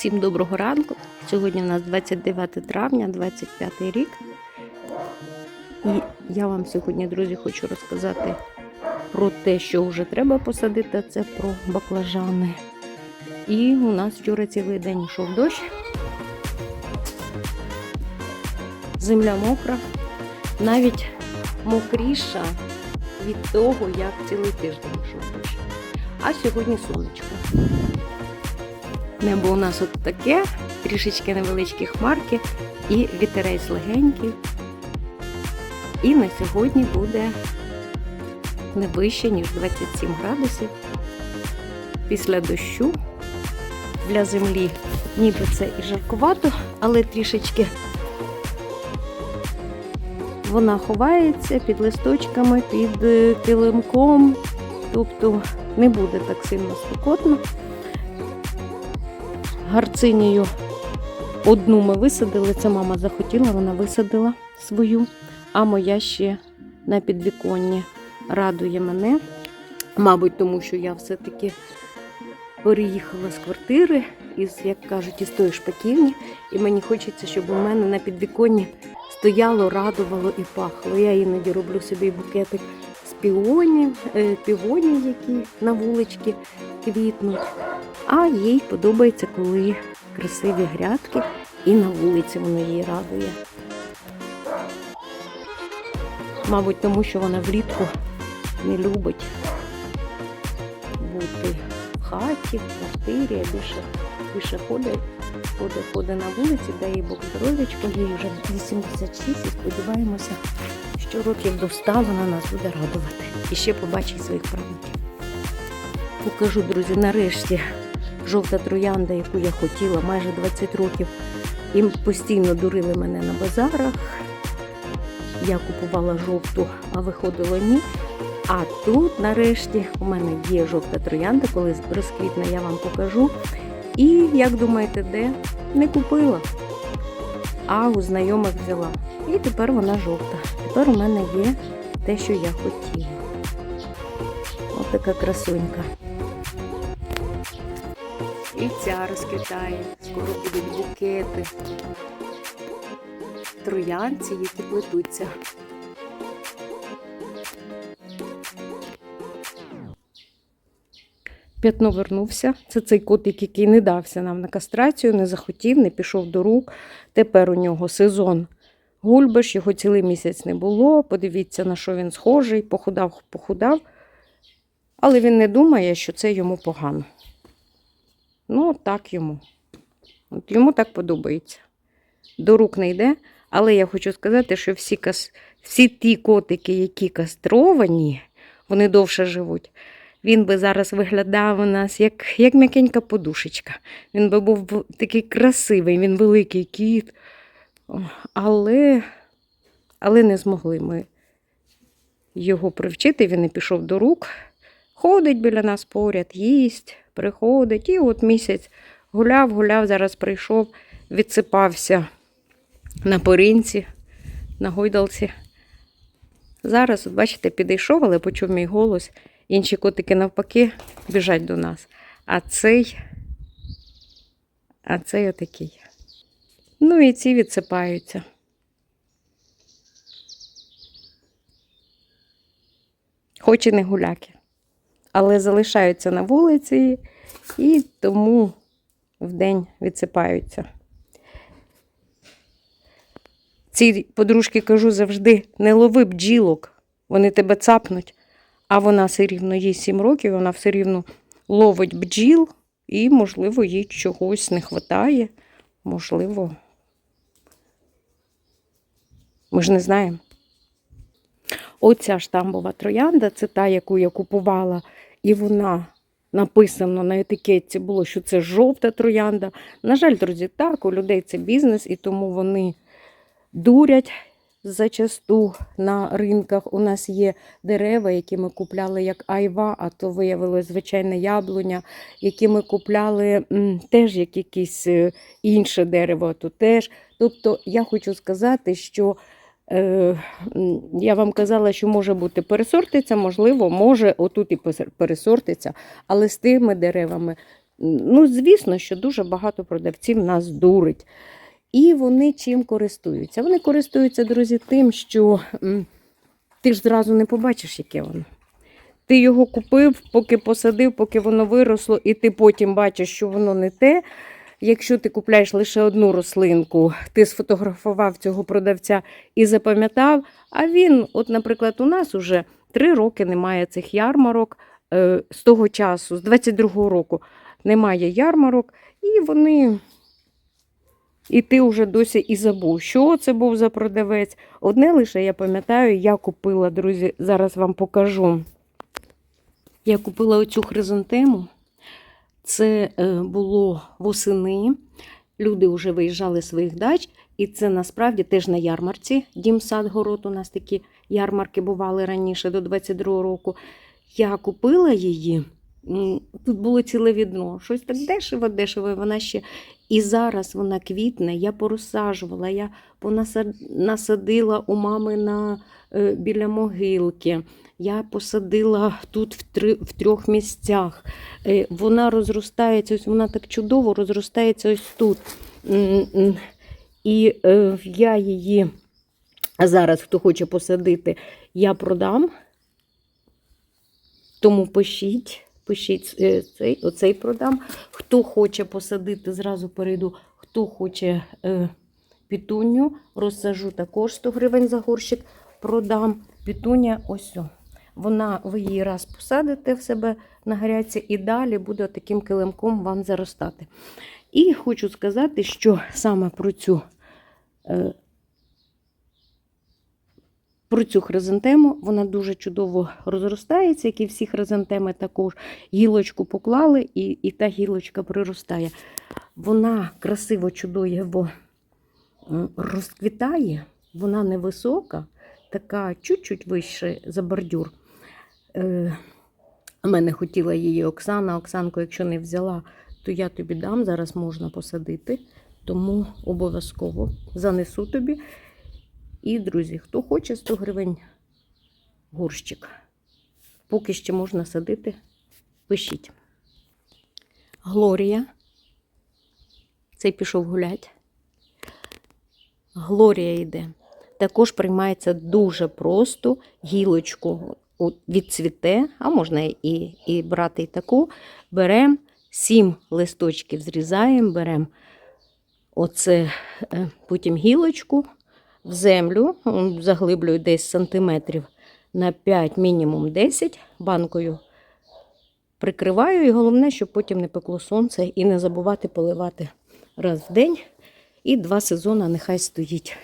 Всім доброго ранку. Сьогодні у нас 29 травня, 25 рік. І я вам сьогодні, друзі, хочу розказати про те, що вже треба посадити, це про баклажани. І у нас вчора цілий день йшов дощ. Земля мокра, навіть мокріша від того, як цілий тиждень йшов дощ. А сьогодні сонечко. Небо у нас от таке, трішечки невеличкі хмарки і вітерець легенький. І на сьогодні буде не вище, ніж 27 градусів. Після дощу для землі ніби це і жаркувато, але трішечки вона ховається під листочками, під е, килимком, тобто не буде так сильно спекотно. Гарцинію одну ми висадили, це мама захотіла, вона висадила свою, а моя ще на підвіконні радує мене. Мабуть, тому що я все-таки переїхала з квартири, із, як кажуть, із тої шпаківні, і мені хочеться, щоб у мене на підвіконні стояло, радувало і пахло. Я іноді роблю собі букетик з піонів, е, півонів, які на вулички квітнуть. А їй подобається, коли красиві грядки і на вулиці воно її радує. Мабуть, тому що вона влітку не любить бути в хаті, в квартирі, більше, більше ходить, ходить, ходить на вулиці, дай їй Бог здоров'ячко, їй вже 86 і сподіваємося, що років до 100 вона нас буде радувати. І ще побачить своїх правнуків. Покажу, друзі, нарешті жовта троянда, яку я хотіла майже 20 років. І постійно дурили мене на базарах. Я купувала жовту, а виходило ні. А тут, нарешті, у мене є жовта троянда, коли розквітне, я вам покажу. І як думаєте, де? Не купила, а у знайомих взяла. І тепер вона жовта. Тепер у мене є те, що я хотіла. Ось така красунька. І ця розквітає. Скоро будуть букети. Троянці, які плетуться. П'ятно вернувся. Це цей котик, який не дався нам на кастрацію, не захотів, не пішов до рук. Тепер у нього сезон гульбиш, його цілий місяць не було. Подивіться, на що він схожий, похудав, похудав. Але він не думає, що це йому погано. Ну, так йому. От йому так подобається. До рук не йде, але я хочу сказати, що всі, кас... всі ті котики, які кастровані, вони довше живуть. Він би зараз виглядав у нас як, як м'якенька подушечка. Він би був такий красивий, він великий кіт. Але, але не змогли ми його привчити, він не пішов до рук. Ходить біля нас поряд, їсть, приходить. І от місяць гуляв, гуляв, зараз прийшов, відсипався на поринці, на гойдалці. Зараз, от бачите, підійшов, але почув мій голос. Інші котики навпаки біжать до нас. А цей, а цей отакий. Ну і ці відсипаються. Хоч і не гуляки, але залишаються на вулиці і тому вдень відсипаються. Ці подружки кажу завжди: не лови бджілок, вони тебе цапнуть. А вона все рівно їй 7 років, вона все рівно ловить бджіл, і, можливо, їй чогось не вистачає. Можливо, ми ж не знаємо. Оця штамбова троянда це та, яку я купувала, і вона написано на етикетці було, що це жовта троянда. На жаль, друзі, так, у людей це бізнес, і тому вони дурять зачасту на ринках. У нас є дерева, які ми купляли як айва, а то виявилось звичайне яблуня, які ми купляли теж як якесь е, інше дерево, то теж. Тобто я хочу сказати, що я вам казала, що може бути пересортиця, можливо, може отут і пересортиця, але з тими деревами Ну, звісно, що дуже багато продавців нас дурить. І вони чим користуються? Вони користуються, друзі, тим, що ти ж зразу не побачиш, яке воно. Ти його купив, поки посадив, поки воно виросло, і ти потім бачиш, що воно не те. Якщо ти купляєш лише одну рослинку, ти сфотографував цього продавця і запам'ятав, а він, от, наприклад, у нас уже три роки немає цих ярмарок е, з того часу, з 22-го року немає ярмарок, і вони. І ти вже досі і забув, що це був за продавець. Одне лише я пам'ятаю, я купила, друзі, зараз вам покажу. Я купила оцю хризантему. Це е, було восени. Люди вже виїжджали з своїх дач, і це насправді теж на ярмарці. Дім сад город. У нас такі ярмарки бували раніше, до 22 року. Я купила її. Тут було ціле відно. Щось так дешево, дешево. і Вона ще і зараз вона квітне. Я порозсаджувала, я понаса- насадила у мами на, е, біля могилки. Я посадила тут в, три, в трьох місцях. Е, Вона розростається, ось вона так чудово розростається ось тут. І е, я її зараз, хто хоче посадити, я продам. Тому пишіть, пишіть е, цей, оцей продам. Хто хоче посадити, зразу перейду. Хто хоче е, пітуню, розсажу також 100 гривень за горщик, продам. Пітуня ось. о. Вона, ви її раз посадите в себе на гарячці і далі буде таким килимком вам заростати. І хочу сказати, що саме про цю, е, про цю хризантему вона дуже чудово розростається, як і всі хризантеми також. Гілочку поклали, і, і та гілочка приростає. Вона красиво, чудово розквітає, вона невисока, така чуть-чуть вище за бордюр. Е, мене хотіла її Оксана. Оксанку, якщо не взяла, то я тобі дам. Зараз можна посадити, тому обов'язково занесу тобі. І, друзі, хто хоче 100 гривень горщик. Поки ще можна садити, пишіть. Глорія. Цей пішов гулять. Глорія йде. Також приймається дуже просто гілочку відцвіте, а можна і, і брати і таку. Беремо сім листочків, зрізаємо, беремо оце е, потім гілочку в землю, заглиблюю десь сантиметрів на 5, мінімум 10 банкою. Прикриваю, і головне, щоб потім не пекло сонце і не забувати поливати раз в день. І два сезони нехай стоїть.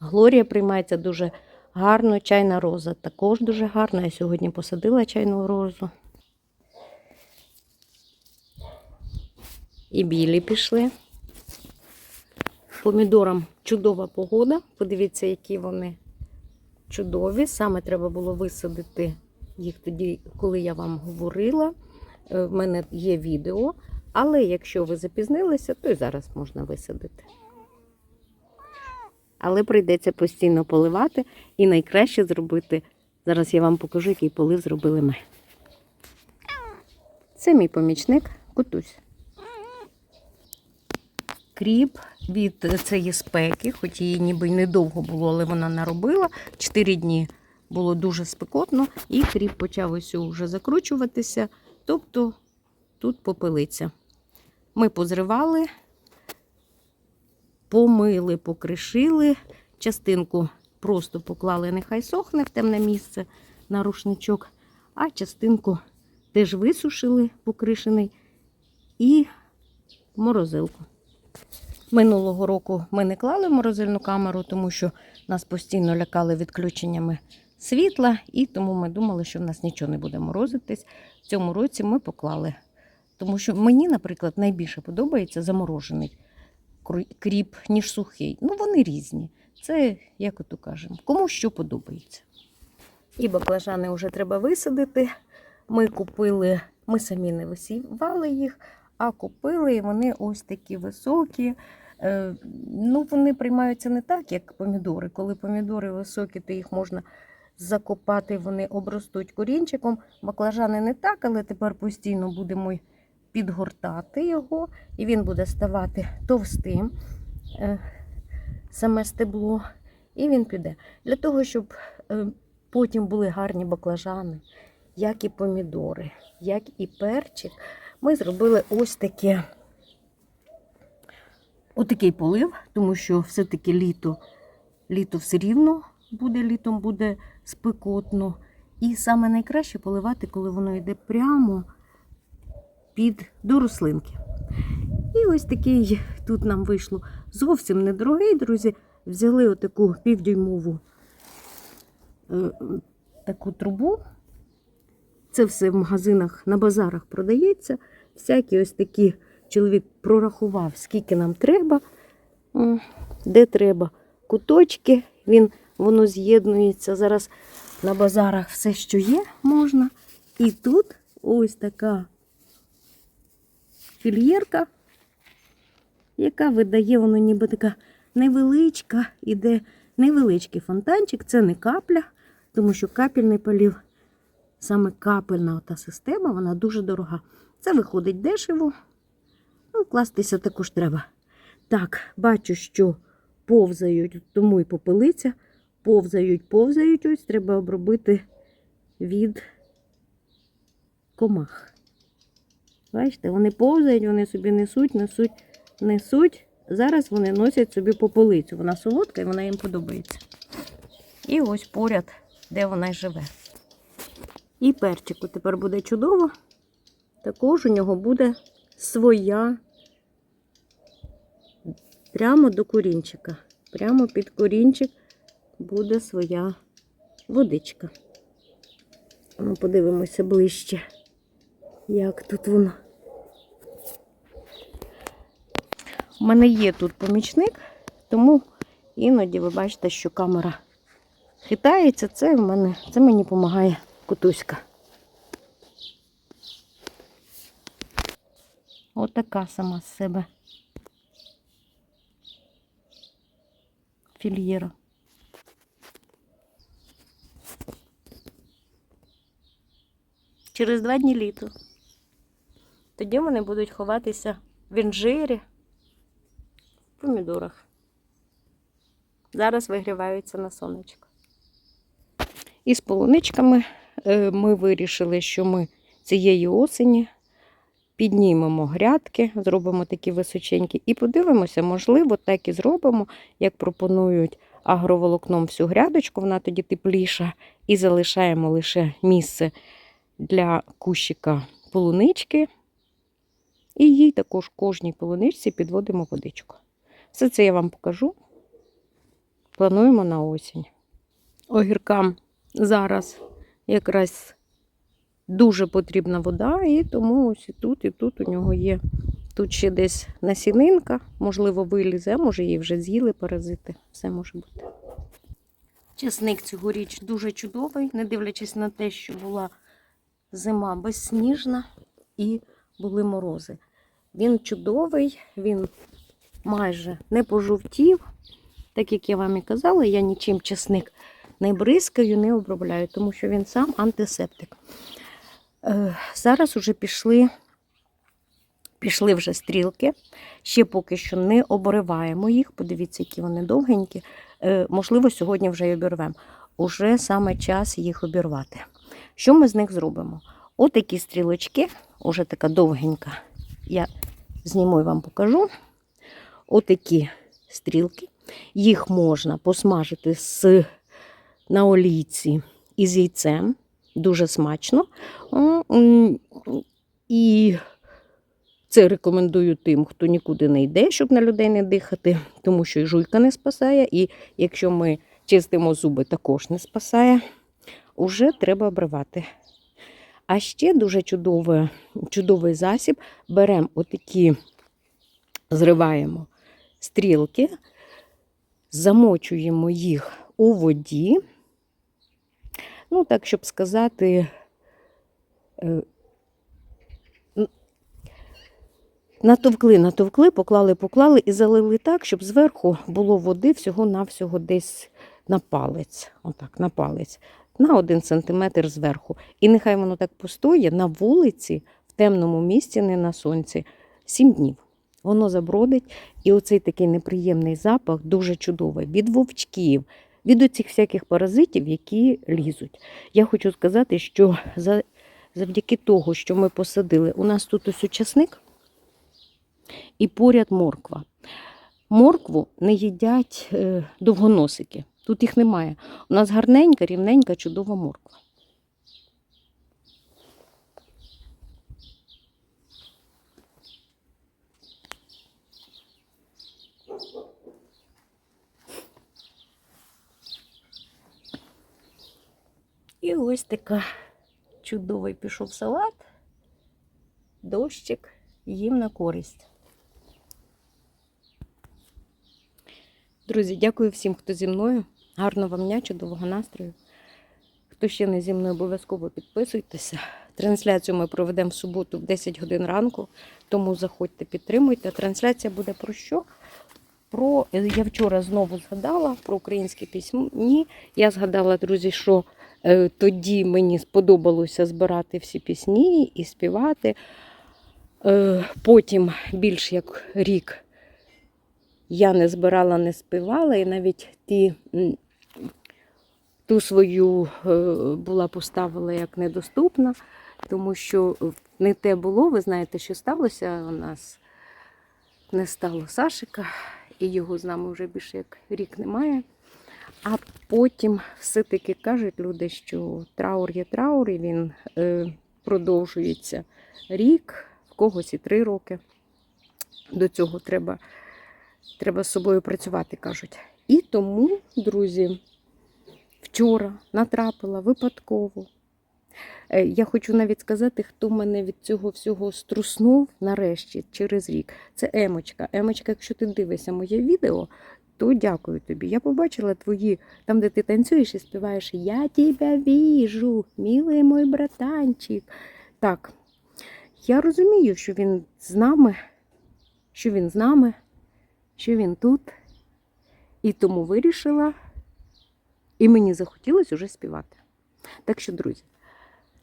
Глорія приймається дуже гарно. Чайна роза також дуже гарна. Я сьогодні посадила чайну розу. І білі пішли. Помідорам чудова погода. Подивіться, які вони чудові. Саме треба було висадити їх тоді, коли я вам говорила. Е, В мене є відео. Але якщо ви запізнилися, то і зараз можна висадити. Але прийдеться постійно поливати і найкраще зробити. Зараз я вам покажу, який полив зробили ми. Це мій помічник Кутусь. Кріп від цієї спеки, хоч її ніби й недовго було, але вона наробила. Чотири дні було дуже спекотно, і кріп почав ось вже закручуватися, тобто тут попелиться. Ми позривали, помили, покришили, частинку просто поклали, нехай сохне в темне місце на рушничок, а частинку теж висушили, покришений, і в морозилку. Минулого року ми не клали морозильну камеру, тому що нас постійно лякали відключеннями світла, і тому ми думали, що в нас нічого не буде морозитись. В цьому році ми поклали. Тому що мені, наприклад, найбільше подобається заморожений кріп, ніж сухий. Ну, вони різні. Це, як ото кажемо, кому що подобається. І баклажани вже треба висадити. Ми купили, ми самі не висівали їх, а купили і вони ось такі високі. Е, Ну, вони приймаються не так, як помідори. Коли помідори високі, то їх можна закопати, вони обростуть корінчиком. Баклажани не так, але тепер постійно будемо підгортати його, і він буде ставати товстим, е, саме стебло, і він піде. Для того, щоб е, потім були гарні баклажани, як і помідори, як і перчик, ми зробили ось таке. Отакий полив, тому що все-таки літо, літо все рівно буде, літом буде спекотно. І саме найкраще поливати, коли воно йде прямо під до рослинки. І ось такий тут нам вийшло зовсім недорогий, друзі. Взяли отаку півдюймову е, таку трубу. Це все в магазинах, на базарах продається. Всякі ось такі чоловік прорахував, скільки нам треба, де треба куточки. Він, воно з'єднується. Зараз на базарах все, що є, можна. І тут ось така фільєрка, яка видає, воно ніби така невеличка, іде невеличкий фонтанчик, це не капля, тому що капельний полів, саме капельна ота система, вона дуже дорога. Це виходить дешево. Ну, кластися також треба. Так, бачу, що повзають, тому і попелиця. Повзають, повзають. Ось треба обробити від комах. Бачите, вони повзають, вони собі несуть, несуть, несуть. Зараз вони носять собі попелицю. Вона солодка і вона їм подобається. І ось поряд, де вона живе. І перчику тепер буде чудово. Також у нього буде своя прямо до корінчика. Прямо під корінчик буде своя водичка. Ну, подивимося ближче, як тут воно. У мене є тут помічник, тому іноді ви бачите, що камера хитається. Це в мене, це мені допомагає кутуська. Отака сама з себе. Фільєра. Через два дні літо. Тоді вони будуть ховатися в інжирі, в помідорах. Зараз вигріваються на сонечко. І з полуничками ми вирішили, що ми цієї осені піднімемо грядки, зробимо такі височенькі і подивимося, можливо, так і зробимо, як пропонують агроволокном всю грядочку, вона тоді тепліша, і залишаємо лише місце для кущика полунички. І їй також кожній полуничці підводимо водичку. Все це я вам покажу. Плануємо на осінь. Огіркам зараз якраз дуже потрібна вода, і тому ось і тут, і тут у нього є. Тут ще десь насінинка, можливо, вилізе, може її вже з'їли паразити. Все може бути. Часник цьогоріч дуже чудовий, не дивлячись на те, що була зима безсніжна і були морози. Він чудовий, він майже не пожовтів. Так як я вам і казала, я нічим часник не бризкаю, не обробляю, тому що він сам антисептик. Е, Зараз вже пішли, пішли вже стрілки. Ще поки що не обриваємо їх. Подивіться, які вони довгенькі. Е, Можливо, сьогодні вже й обірвемо. Уже саме час їх обірвати. Що ми з них зробимо? Отакі стрілочки, уже така довгенька. Я зніму і вам покажу. Отакі стрілки. Їх можна посмажити з, на олійці із яйцем. Дуже смачно. І це рекомендую тим, хто нікуди не йде, щоб на людей не дихати, тому що і жуйка не спасає, і якщо ми чистимо зуби, також не спасає. Уже треба обривати. А ще дуже чудовий, чудовий засіб. Беремо отакі, зриваємо стрілки, замочуємо їх у воді. Ну, так, щоб сказати, е, натовкли, натовкли, поклали, поклали і залили так, щоб зверху було води всього-навсього десь на палець. Отак, на палець. на 1 см зверху. І нехай воно так постоє на вулиці, в темному місці, не на сонці, 7 днів. Воно забродить, і оцей такий неприємний запах дуже чудовий від вовчків, від оцих всяких паразитів, які лізуть. Я хочу сказати, що за, завдяки того, що ми посадили, у нас тут ось учасник і поряд морква. Моркву не їдять е, довгоносики. Тут їх немає. У нас гарненька, рівненька, чудова морква. І ось така чудовий пішов салат, дощик їм на користь. Друзі, дякую всім, хто зі мною. Гарного вам дня, чудового настрою. Хто ще не зі мною, обов'язково підписуйтеся. Трансляцію ми проведемо в суботу в 10 годин ранку, тому заходьте, підтримуйте. Трансляція буде про що? Про я вчора знову згадала про українські пісні. Я згадала, друзі, що тоді мені сподобалося збирати всі пісні і співати. Е, потім більш як рік я не збирала, не співала, і навіть ті, ту свою е, була поставила як недоступна, тому що не те було. Ви знаєте, що сталося у нас не стало Сашика, і його з нами вже більше як рік немає. А потім все-таки кажуть люди, що траур є траур, і він е, продовжується рік, в когось і три роки. До цього треба, треба з собою працювати, кажуть. І тому, друзі, вчора натрапила випадково. Е, Я хочу навіть сказати, хто мене від цього всього струснув нарешті через рік. Це Емочка. Емочка, якщо ти дивишся моє відео, то дякую тобі. Я побачила твої, там, де ти танцюєш і співаєш Я тебе віжу, милий мой братанчик. Так, я розумію, що він з нами, що він з нами, що він тут. І тому вирішила, і мені захотілося уже співати. Так що, друзі,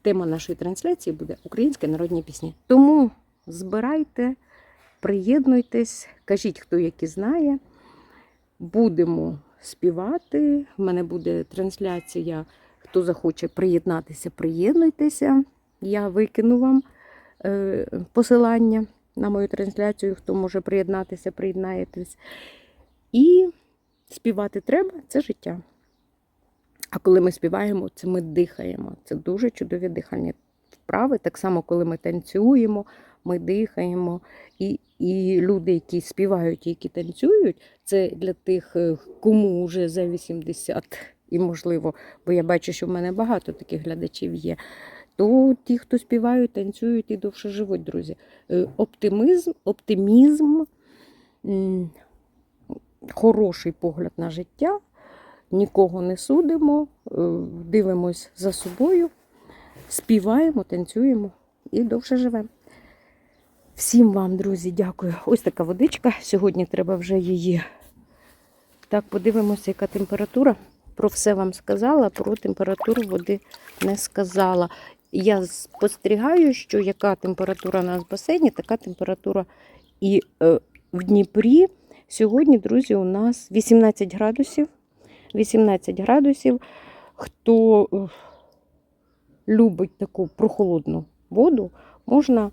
тема нашої трансляції буде українські народні пісні. Тому збирайте, приєднуйтесь, кажіть, хто які знає. Будемо співати. В мене буде трансляція. Хто захоче приєднатися, приєднуйтеся. Я викину вам е, посилання на мою трансляцію. Хто може приєднатися, приєднаєтесь. І співати треба це життя. А коли ми співаємо, це ми дихаємо. Це дуже чудові дихальні вправи. Так само, коли ми танцюємо, ми дихаємо. І, і люди, які співають, які танцюють, це для тих, е, кому вже за 80, і можливо, бо я бачу, що в мене багато таких глядачів є. То ті, хто співають, танцюють і довше живуть, друзі. Е, Оптимізм, оптимізм, хороший погляд на життя нікого не судимо, е, дивимось за собою, співаємо, танцюємо і довше живемо. Всім вам, друзі, дякую. Ось така водичка. Сьогодні треба вже її. Так, подивимося, яка температура. Про все вам сказала, про температуру води не сказала. Я спостерігаю, що яка температура у нас в басейні, така температура і е, в Дніпрі. Сьогодні, друзі, у нас 18 градусів. 18 градусів. Хто е, любить таку прохолодну воду, можна,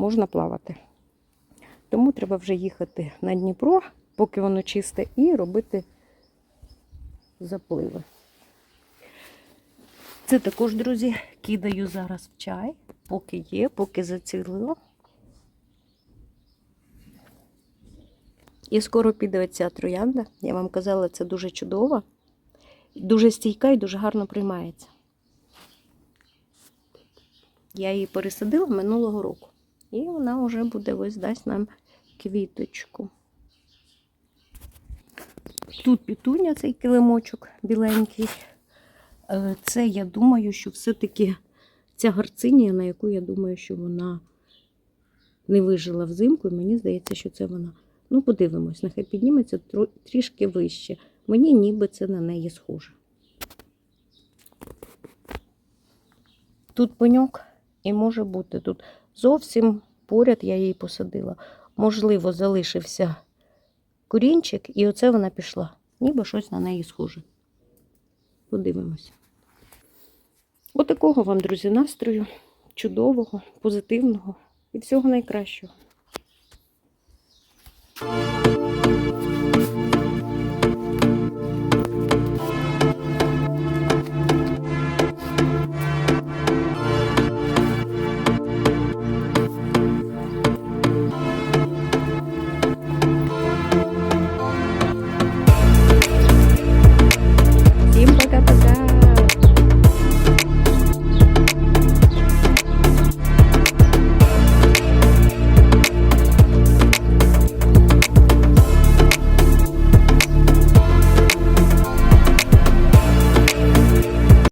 можна плавати. Тому треба вже їхати на Дніпро, поки воно чисте, і робити запливи. Це також, друзі, кидаю зараз в чай, поки є, поки зацілила. І скоро піде оця троянда. Я вам казала, це дуже чудово, дуже стійка і дуже гарно приймається. Я її пересадила минулого року. І вона вже буде ось дасть нам квіточку. Тут пітуня, цей килимочок біленький. Е, Це, я думаю, що все-таки ця гарцинія, на яку я думаю, що вона не вижила взимку, і мені здається, що це вона. Ну, подивимось, нехай підніметься трішки вище. Мені ніби це на неї схоже. Тут пеньок і може бути тут зовсім поряд я її посадила. Можливо, залишився корінчик, і оце вона пішла. Ніби щось на неї схоже. Подивимося. Отакого вам, друзі, настрою. Чудового, позитивного і всього найкращого.